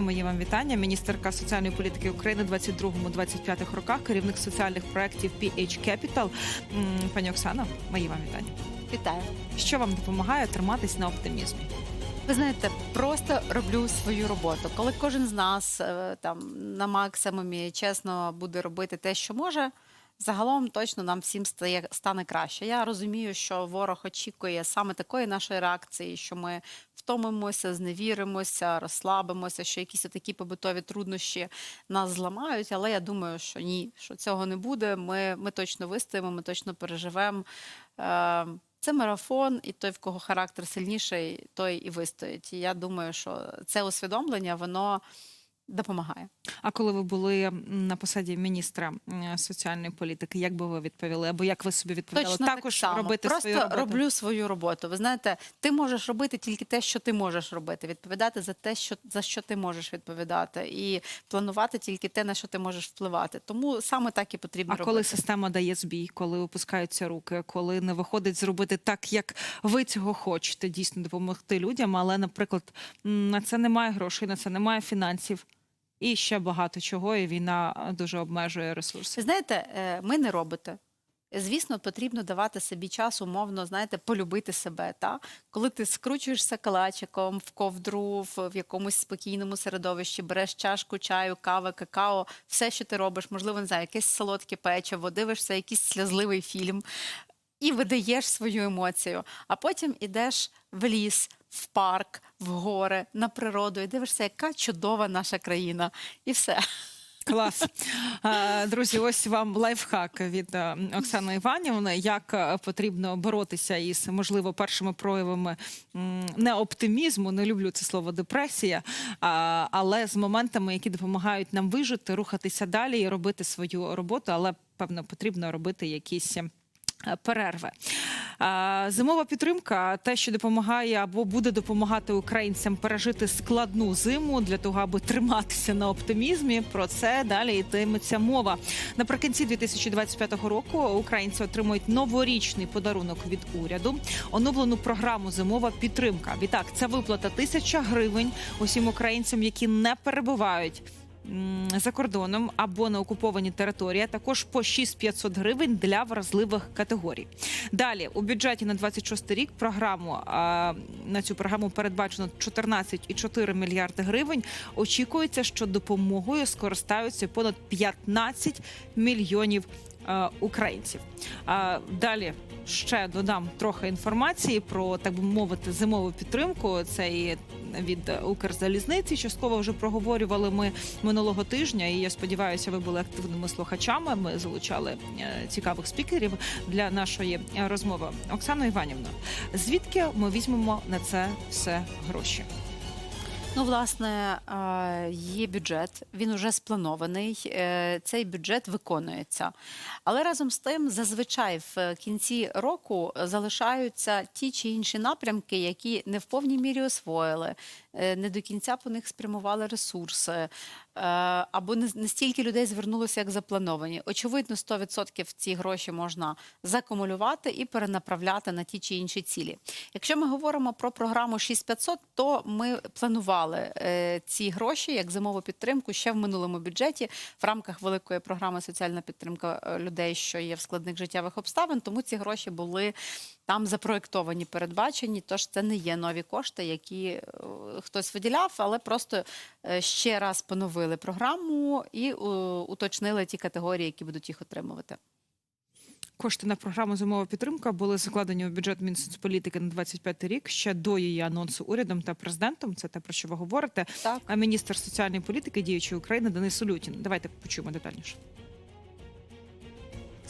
Мої вам вітання. Міністерка соціальної політики України 22-25 роках, керівник соціальних проєктів PH Capital. Пані Оксана, мої вам вітання. Вітаю. Що вам допомагає триматись на оптимізмі? Ви знаєте, просто роблю свою роботу. Коли кожен з нас е, там на максимумі чесно буде робити те, що може. Загалом точно нам всім стає стане краще. Я розумію, що ворог очікує саме такої нашої реакції, що ми втомимося, зневіримося, розслабимося, що якісь такі побутові труднощі нас зламають. Але я думаю, що ні, що цього не буде. Ми, ми точно вистоїмо, ми точно переживемо. Е, це марафон, і той, в кого характер сильніший, той і вистоїть. І я думаю, що це усвідомлення воно допомагає. А коли ви були на посаді міністра соціальної політики, як би ви відповіли? Або як ви собі відповідали? Точно Також так само. робити Просто свою роботу? роблю свою роботу. Ви знаєте, ти можеш робити тільки те, що ти можеш робити, відповідати за те, що за що ти можеш відповідати, і планувати тільки те, на що ти можеш впливати. Тому саме так і потрібно А робити. коли система дає збій, коли опускаються руки, коли не виходить зробити так, як ви цього хочете, дійсно допомогти людям, але, наприклад, на це немає грошей, на це немає фінансів. І ще багато чого, і війна дуже обмежує ресурси. Знаєте, е, ми не робите. Звісно, потрібно давати собі час, умовно, знаєте, полюбити себе. Та? Коли ти скручуєшся калачиком в ковдру, в, в якомусь спокійному середовищі, береш чашку чаю, кави, какао, все, що ти робиш, можливо, не знаю, якесь солодке печиво, дивишся якийсь сльозливий фільм і видаєш свою емоцію, а потім ідеш в ліс, в парк, в гори, на природу і дивишся, яка чудова наша країна. І все. Клас. Друзі, ось вам лайфхак від е, Оксани Іванівни, як е, потрібно боротися із, можливо, першими проявами не оптимізму, не люблю це слово депресія, але з моментами, які допомагають нам вижити, рухатися далі і робити свою роботу, але певно потрібно робити якісь. Е, Перерви. Зимова підтримка те, що допомагає або буде допомагати українцям пережити складну зиму для того, аби триматися на оптимізмі. Про це далі йтиметься мова. Наприкінці 2025 року українці отримують новорічний подарунок від уряду, оновлену програму Зимова підтримка. Відтак, це виплата тисяча гривень усім українцям, які не перебувають за кордоном або на окупованій території, також по 6500 гривень для вразливих категорій. Далі у бюджеті на 26 рік програму на цю програму передбачено 14,4 мільярди гривень. Очікується, що допомогою скористаються понад 15 мільйонів е, українців. Далі ще додам трохи інформації про так би мовити зимову підтримку. Це і від Укрзалізниці. Частково вже проговорювали ми минулого тижня. І я сподіваюся, ви були активними слухачами. Ми залучали е, цікавих спікерів для нашої розмови. Оксана Іванівна, звідки ми візьмемо на це все гроші? Ну, власне, е, є бюджет, він уже спланований. е, Цей бюджет виконується. Але разом з тим, зазвичай в кінці року залишаються ті чи інші напрямки, які не в повній мірі освоїли, не до кінця по них спрямували ресурси, е, або не стільки людей звернулося, як заплановані. Очевидно, 100% ці гроші можна закумулювати і перенаправляти на ті чи інші цілі. Якщо ми говоримо про програму 6500, то ми планували е, ці гроші як зимову підтримку ще в минулому бюджеті в рамках великої програми соціальна підтримка е, людей, що є в складних життєвих обставин. Тому ці гроші були там запроєктовані, передбачені. Тож це не є нові кошти, які е, хтось виділяв, але просто е, ще раз поновили програму і е, уточнили ті категорії, які будуть їх отримувати. Кошти на програму зимова підтримка були закладені у бюджет Мінсоцполітики на 25 рік ще до її анонсу урядом та президентом. Це те про що ви говорите. Так. А міністр соціальної політики діючої України Денис Улютін. Давайте почуємо детальніше.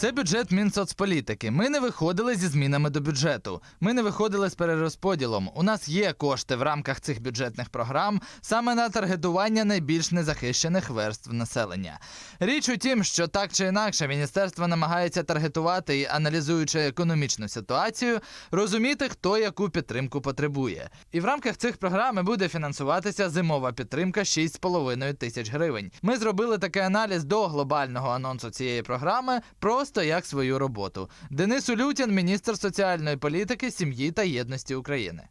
Це бюджет Мінсоцполітики. Ми не виходили зі змінами до бюджету. Ми не виходили з перерозподілом. У нас є кошти в рамках цих бюджетних програм саме на таргетування найбільш незахищених верств населення. Річ у тім, що так чи інакше міністерство намагається таргетувати і аналізуючи економічну ситуацію, розуміти, хто яку підтримку потребує. І в рамках цих програм буде фінансуватися зимова підтримка 6,5 тисяч гривень. Ми зробили такий аналіз до глобального анонсу цієї програми. Просто як свою роботу. Денис Улютін, міністр соціальної політики, сім'ї та єдності України.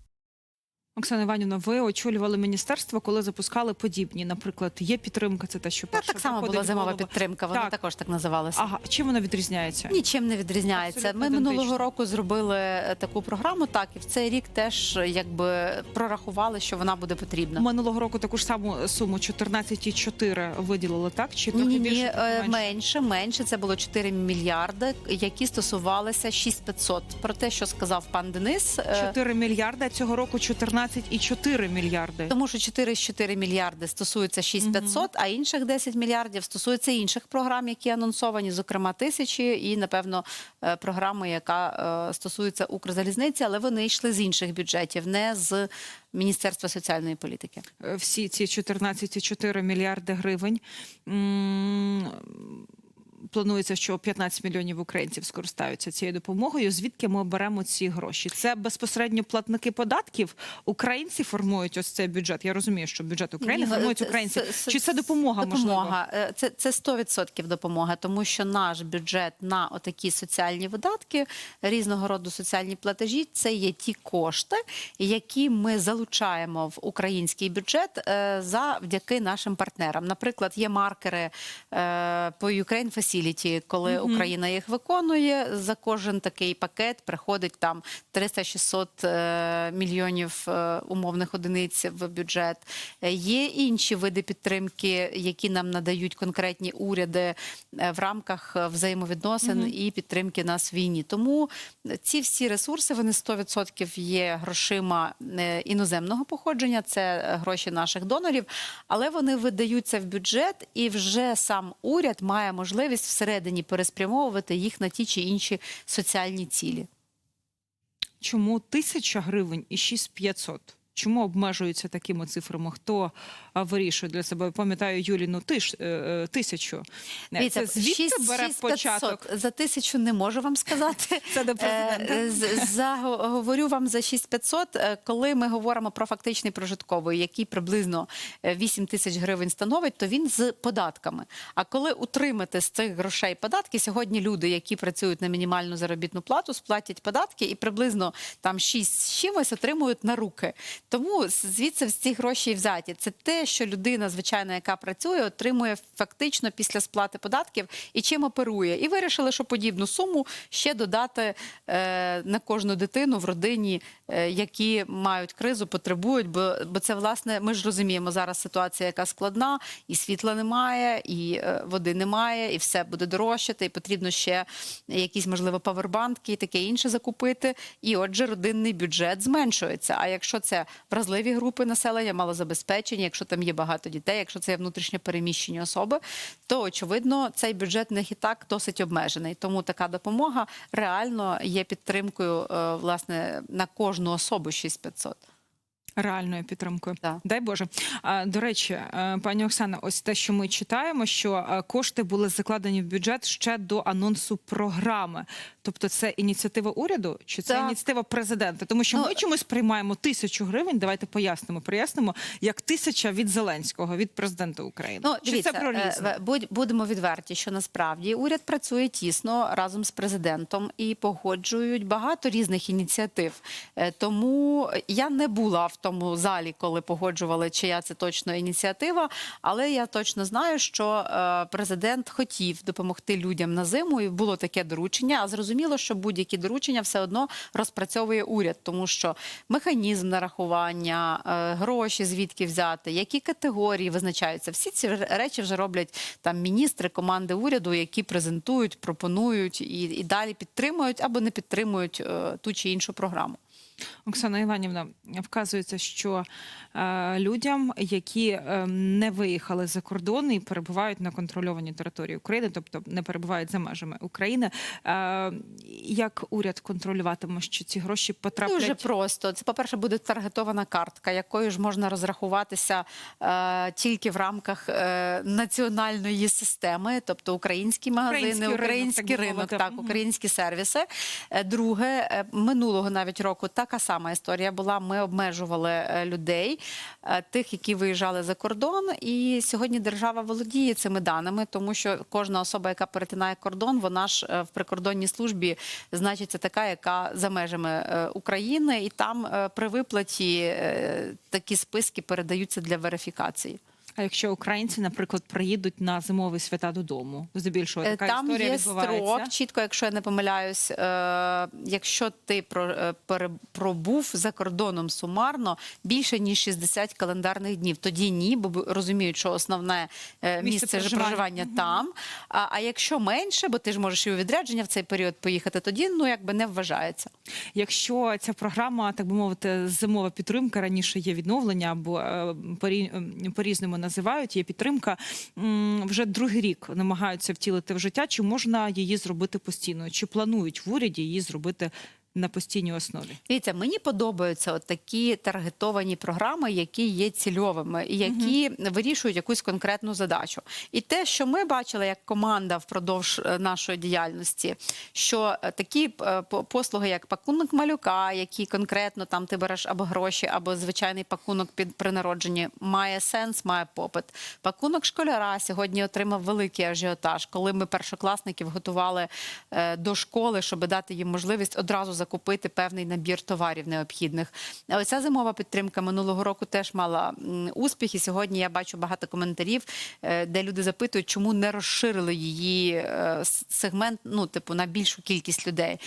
Оксана Іванівна, ви очолювали міністерство, коли запускали подібні. Наприклад, є підтримка, це те, що Та, так само була зимова підтримка, вона Так. також так називалася. Ага, чим вона відрізняється? Нічим не відрізняється. Абсолютно Ми минулого року зробили е, таку програму, так і в цей рік теж е, якби прорахували, що вона буде потрібна. Минулого року таку ж саму суму 14,4 виділили, так? Чи трохи ні, більше? е, менше? менше, менше. Це було 4 мільярди, які стосувалися 6500. Про те, що сказав пан Денис. е, 4 мільярди, цього року 14,4 мільярди. Тому що 4,4 мільярди стосуються 6500, а інших 10 мільярдів стосуються інших програм, які анонсовані, зокрема тисячі, і напевно е, програми, яка е, стосується Укрзалізниці, але вони йшли з інших бюджетів, не з Міністерства соціальної політики. Е, всі ці 14,4 мільярди гривень. Планується, що 15 мільйонів українців скористаються цією допомогою. Звідки ми беремо ці гроші? Це безпосередньо платники податків. Українці формують ось цей бюджет. Я розумію, що бюджет України Ні, формують це- українці. це- Чи це допомога? Можливо? Допомога. Е, Це, це 100% допомога, тому що наш бюджет на отакі соціальні видатки, різного роду соціальні платежі, це є ті кошти, які ми залучаємо в український бюджет е, завдяки нашим партнерам. Наприклад, є маркери е, по Ukraine Facility, коли Україна їх виконує. За кожен такий пакет приходить там 300-600 е, мільйонів е, умовних одиниць в бюджет. Е, Є інші види підтримки, які нам надають конкретні уряди в рамках взаємовідносин і підтримки нас в війні. Тому ці всі ресурси вони 100% є грошима іноземного походження, це гроші наших донорів, але вони видаються в бюджет, і вже сам уряд має можливість всередині переспрямовувати їх на ті чи інші соціальні цілі. Чому тисяча гривень і 6500? Чому обмежуються такими цифрами? Хто вирішує для себе? Пам'ятаю Юліну тиш, е, е, тисячу. Е, Це шість- бере шість п'ятсот. початок? За тисячу не можу вам сказати. Це до президента. За- говорю вам за 6500, е, коли ми говоримо про фактичний прожитковий, який приблизно е, 8 тисяч гривень становить, то він з податками. А коли утримати з цих грошей податки, сьогодні люди, які працюють на мінімальну заробітну плату, сплатять податки і приблизно там 6 з чимось отримують на руки. Тому звідси ці гроші і взяті. Це те, що людина, звичайно, яка працює, отримує фактично після сплати податків і чим оперує. І вирішили, що подібну суму ще додати е, на кожну дитину в родині, е, які мають кризу, потребують. Бо, бо це власне, ми ж розуміємо зараз ситуація, яка складна, і світла немає, і е, води немає, і все буде дорожчати, і потрібно ще якісь можливо павербанки і таке інше закупити. І отже, родинний бюджет зменшується. А якщо це вразливі групи населення, малозабезпечені, якщо там є багато дітей, якщо це є внутрішньо переміщені особи, то очевидно цей бюджет них і так досить обмежений. Тому така допомога реально є підтримкою е, власне на кожну особу 6500. Реальною підтримкою. Так. Дай Боже. А, до речі, е, пані Оксана, ось те, що ми читаємо, що е, кошти були закладені в бюджет ще до анонсу програми. Тобто, це ініціатива уряду чи це Так. ініціатива президента? Тому що Ну, ми чомусь приймаємо тисячу гривень. Давайте пояснимо, прояснимо, як тисяча від Зеленського, від президента України. Ну, чи дивіться, це про е, будемо відверті, що насправді уряд працює тісно разом з президентом і погоджують багато різних ініціатив. Тому я не була в тому залі, коли погоджували, чия це точно ініціатива. Але я точно знаю, що е, президент хотів допомогти людям на зиму, і було таке доручення. А зрозуміло, що будь-які доручення все одно розпрацьовує уряд, тому що механізм нарахування, е, гроші звідки взяти, які категорії визначаються. Всі ці речі вже роблять там міністри, команди уряду, які презентують, пропонують і, і далі підтримують або не підтримують е, ту чи іншу програму. Оксана Іванівна, вказується, що е, людям, які е, не виїхали за кордон і перебувають на контрольованій території України, тобто не перебувають за межами України, е, як уряд контролюватиме, що ці гроші потраплять? Дуже просто. Це, по-перше, буде таргетована картка, якою ж можна розрахуватися е, тільки в рамках е, національної системи, тобто українські магазини, Український ринок, український так би ринок, мовити. так, Мгм. українські сервіси. Е, Друге, е, минулого навіть року так така сама історія була. Ми обмежували е, людей, е, тих, які виїжджали за кордон. І сьогодні держава володіє цими даними, тому що кожна особа, яка перетинає кордон, вона ж е, в прикордонній службі значиться така, яка за межами України, і там при виплаті такі списки передаються для верифікації. А якщо українці, наприклад, приїдуть на зимові свята додому, здебільшого Е, така Там історія є відбувається. строк, чітко, якщо я не помиляюсь, е, якщо ти про, е, пробув за кордоном сумарно більше ніж 60 календарних днів, тоді ні, бо розуміють, що основне Місце місце, проживання. проживання там. А, а якщо менше, бо ти ж можеш і у відрядження в цей період поїхати, тоді ну якби не вважається. Якщо ця програма, так би мовити, зимова підтримка раніше є відновлення або порі- ем, по-різному називають, є підтримка. Вже другий рік намагаються втілити в життя. Чи можна її зробити постійною? Чи планують в уряді її зробити на постійній основі? Дивіться, мені подобаються от такі таргетовані програми, які є цільовими і які вирішують якусь конкретну задачу. І те, що ми бачили як команда впродовж е, нашої діяльності, що е, такі е, по- послуги, як пакунок малюка, які конкретно там ти береш або гроші, або звичайний пакунок під при народженні, має сенс, має попит. Пакунок школяра сьогодні отримав великий ажіотаж, коли ми першокласників готували до школи, щоб дати їм можливість одразу закупити певний набір товарів необхідних. Оця зимова підтримка минулого року теж мала успіх. І сьогодні я бачу багато коментарів, е, де люди запитують, чому не розширили її е, сегмент, ну типу на більшу кількість людей.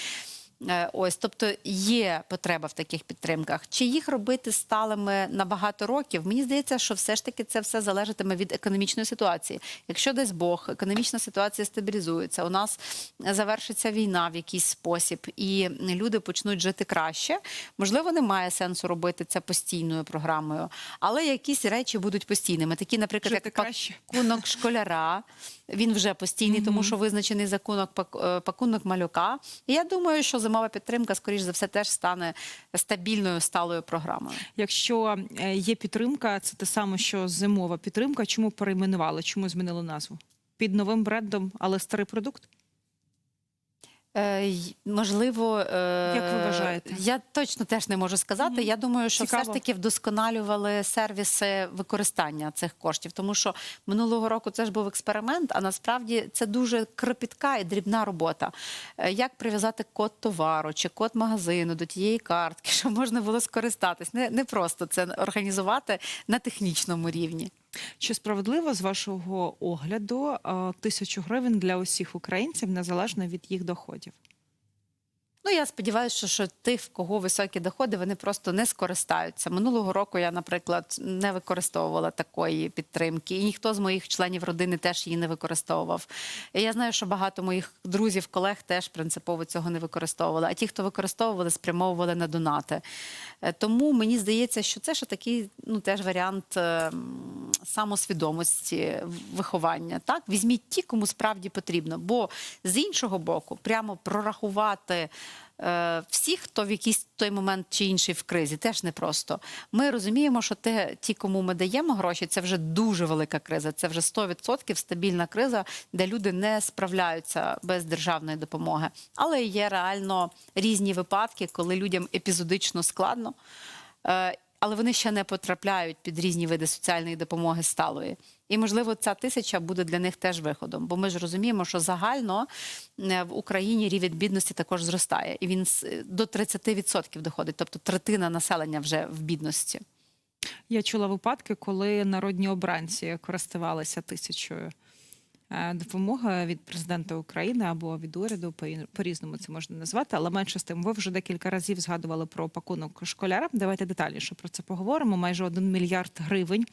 Е, Ось, тобто є потреба в таких підтримках. Чи їх робити сталими на багато років? Мені здається, що все ж таки це все залежатиме від економічної ситуації. Якщо десь Бог, економічна ситуація стабілізується, у нас завершиться війна в якийсь спосіб, і люди почнуть жити краще. Можливо, немає сенсу робити це постійною програмою, але якісь речі будуть постійними. Такі, наприклад, Жити як краще. пакунок школяра. Він вже постійний, тому що визначений законок пак- е, пакунок малюка. І я думаю, що зимова підтримка, скоріш за все, теж стане стабільною сталою програмою. Якщо е, є підтримка, це те саме, що зимова підтримка. Чому перейменували? Чому змінили назву? Під новим брендом, але старий продукт? Е, можливо, е, Як ви вважаєте? Я точно теж не можу сказати. Я думаю, що все ж таки вдосконалювали сервіси використання цих коштів, тому що минулого року це ж був експеримент, а насправді це дуже кропітка і дрібна робота. Е, Як прив'язати код товару чи код магазину до тієї картки, щоб можна було скористатись. Не, не просто це організувати на технічному рівні. Чи справедливо з вашого огляду е, тисячу гривень для усіх українців незалежно від їх доходів? Ну, я сподіваюся, що, що тих, в кого високі доходи, вони просто не скористаються. Минулого року я, наприклад, не використовувала такої підтримки, і ніхто з моїх членів родини теж її не використовував. І я знаю, що багато моїх друзів, колег теж принципово цього не використовували. А ті, хто використовували, спрямовували на донати. Е, Тому мені здається, що це ще такий ну, теж варіант е, самосвідомості виховання. Так, візьміть ті, кому справді потрібно. Бо з іншого боку, прямо прорахувати. Е, Всіх, хто в якийсь той момент чи інший в кризі, теж непросто. Ми розуміємо, що те, ті, кому ми даємо гроші, це вже дуже велика криза. Це вже 100% стабільна криза, де люди не справляються без державної допомоги. Але є реально різні випадки, коли людям епізодично складно. Е, але вони ще не потрапляють під різні види соціальної допомоги сталої. І, можливо, ця тисяча буде для них теж виходом. Бо ми ж розуміємо, що загально е, в Україні рівень бідності також зростає, і він з- до 30% доходить, тобто третина населення вже в бідності. Я чула випадки, коли народні обранці користувалися тисячою е, допомоги від президента України або від уряду, по- по-різному це можна назвати, але менше з тим, ви вже декілька разів згадували про пакунок школяра. Давайте детальніше про це поговоримо. Майже 1 мільярд гривень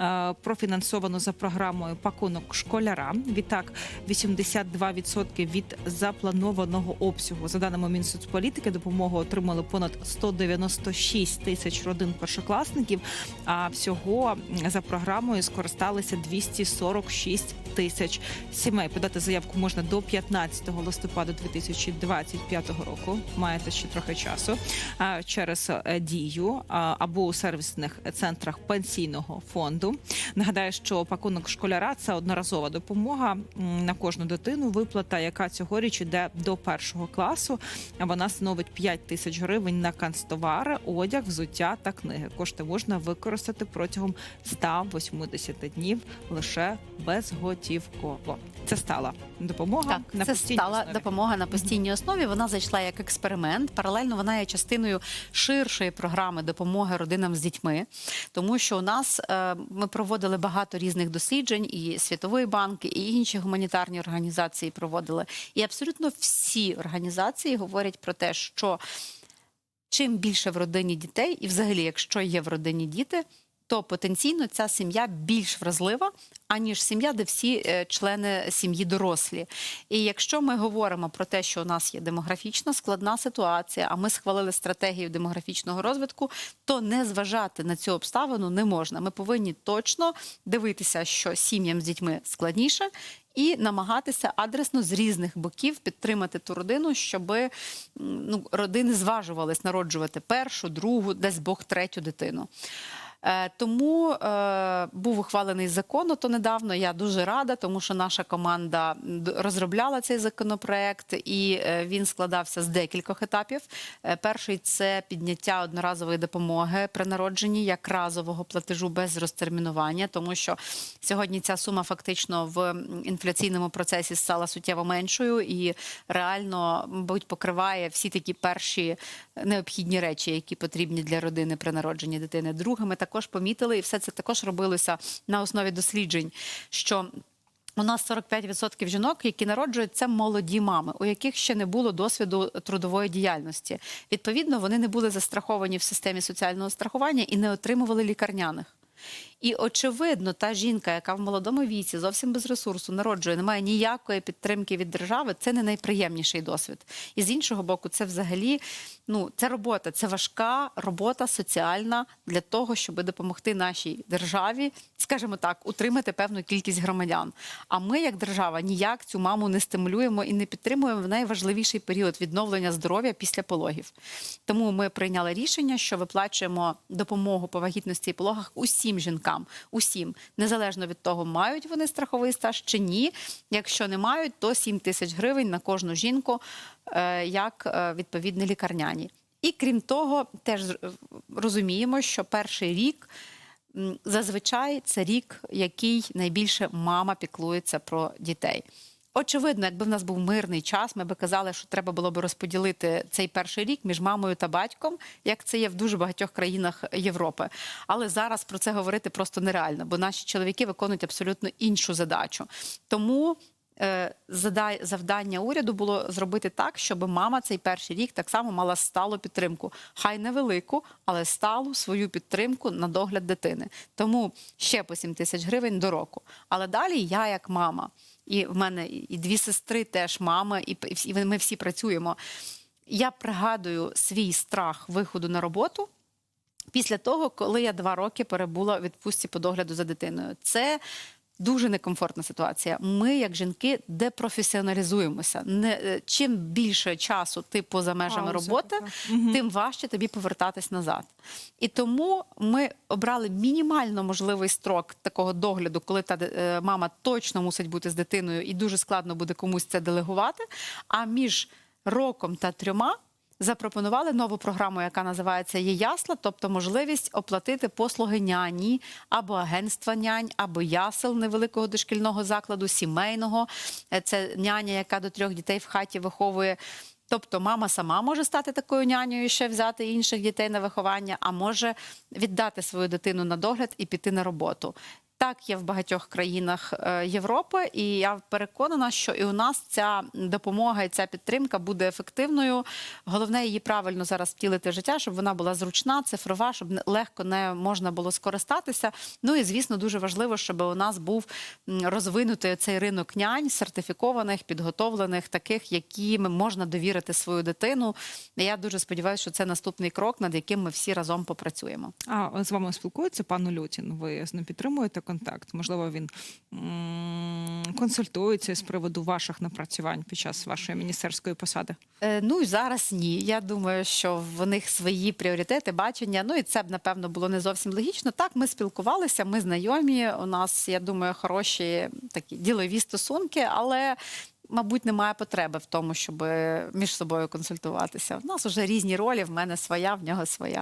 е, профінансовано за програмою пакунок школяра. Відтак 82% від запланованого обсягу. За даними Мінсоцполітики, допомогу отримали понад 196 тисяч родин першокласників. А всього за програмою скористалися 246 тисяч сімей. Подати заявку можна до 15 листопада 2025 року. Маєте ще трохи часу через е, дію або у сервісних центрах пенсійного фонду. Нагадаю, що пакунок школяра це одноразова допомога на кожну дитину. Виплата, яка цьогоріч іде до першого класу. Вона становить 5 тисяч гривень на канцтовари, одяг, взуття та книги. Кошти можна використати протягом 180 днів лише безготівково. Це стала допомога Так, на це постійній стала основі. допомога на постійній основі. Вона зайшла як експеримент. Паралельно вона є частиною ширшої програми допомоги родинам з дітьми, тому що у нас е, ми проводили багато різних досліджень, і Світовий банк, і інші гуманітарні організації проводили. І абсолютно всі організації говорять про те, що чим більше в родині дітей, і взагалі, якщо є в родині діти, то потенційно ця сім'я більш вразлива, аніж сім'я, де всі е, члени сім'ї дорослі. І якщо ми говоримо про те, що у нас є демографічна складна ситуація, а ми схвалили стратегію демографічного розвитку, то не зважати на цю обставину не можна. Ми повинні точно дивитися, що сім'ям з дітьми складніше. І намагатися адресно з різних боків підтримати ту родину, щоб ну, родини зважувались народжувати першу, другу, десь Бог третю дитину. Е, Тому е, був ухвалений закон то недавно. Я дуже рада, тому що наша команда розробляла цей законопроект, і е, він складався з декількох етапів. Перший це підняття одноразової допомоги при народженні як разового платежу без розтермінування, тому що сьогодні ця сума фактично в інфляційному процесі стала суттєво меншою і реально, мабуть, покриває всі такі перші необхідні речі, які потрібні для родини при народженні дитини. Друге, ми також помітили, і все це також робилося на основі досліджень, що у нас 45% жінок, які народжують, це молоді мами, у яких ще не було досвіду трудової діяльності. Відповідно, вони не були застраховані в системі соціального страхування і не отримували лікарняних. І очевидно, та жінка, яка в молодому віці зовсім без ресурсу народжує, не має ніякої підтримки від держави, це не найприємніший досвід. І з іншого боку, це взагалі ну це робота, це важка робота соціальна для того, щоб допомогти нашій державі, скажімо так, утримати певну кількість громадян. А ми, як держава, ніяк цю маму не стимулюємо і не підтримуємо в найважливіший період відновлення здоров'я після пологів. Тому ми прийняли рішення, що виплачуємо допомогу по вагітності і пологах усім жінкам, усім, незалежно від того, мають вони страховий стаж чи ні. Якщо не мають, то 7 тисяч гривень на кожну жінку е, як е, відповідні лікарняні. І крім того, теж е, розуміємо, що перший рік. Зазвичай це рік, який найбільше мама піклується про дітей. Очевидно, якби в нас був мирний час, ми би казали, що треба було б розподілити цей перший рік між мамою та батьком, як це є в дуже багатьох країнах Європи. Але зараз про це говорити просто нереально, бо наші чоловіки виконують абсолютно іншу задачу. Тому е, завдання уряду було зробити так, щоб мама цей перший рік так само мала сталу підтримку. Хай невелику, але сталу свою підтримку на догляд дитини. Тому ще по 7 тисяч гривень до року. Але далі я як мама. І в мене і дві сестри теж мама, і, і ми всі працюємо. Я пригадую свій страх виходу на роботу після того, коли я два роки перебула у відпустці по догляду за дитиною. Це дуже некомфортна ситуація. Ми, як жінки, депрофесіоналізуємося. Не е, чим більше часу ти поза межами Пауза роботи. Тим важче тобі повертатись назад. І тому ми обрали мінімально можливий строк такого догляду, коли та е, мама точно мусить бути з дитиною, і дуже складно буде комусь це делегувати. А між роком та трьома. Запропонували нову програму, яка називається «Є ясла», тобто можливість оплатити послуги няні або агентства нянь, або ясел невеликого дошкільного закладу, сімейного. Е, Це няня, яка до трьох дітей в хаті виховує. Тобто мама сама може стати такою нянею, і ще взяти інших дітей на виховання, а може віддати свою дитину на догляд і піти на роботу. Так є в багатьох країнах е, Європи, і я переконана, що і у нас ця допомога і ця підтримка буде ефективною. Головне її правильно зараз втілити в життя, щоб вона була зручна, цифрова, щоб легко не можна було скористатися. Ну і звісно, дуже важливо, щоб у нас був розвинутий цей ринок нянь, сертифікованих, підготовлених, таких, яким можна довірити свою дитину. Я дуже сподіваюся, що це наступний крок, над яким ми всі разом попрацюємо. А з вами спілкується пан Лютін. Ви з ним підтримуєте контакт? Можливо, він консультується з приводу ваших напрацювань під час вашої міністерської посади? Е, Ну і зараз ні. Я думаю, що в них свої пріоритети, бачення. Ну і це б напевно було не зовсім логічно. Так, ми спілкувалися, ми знайомі. У нас, я думаю, хороші такі ділові стосунки, але. Мабуть, немає потреби в тому, щоб між собою консультуватися. У нас вже різні ролі, в мене своя, в нього своя.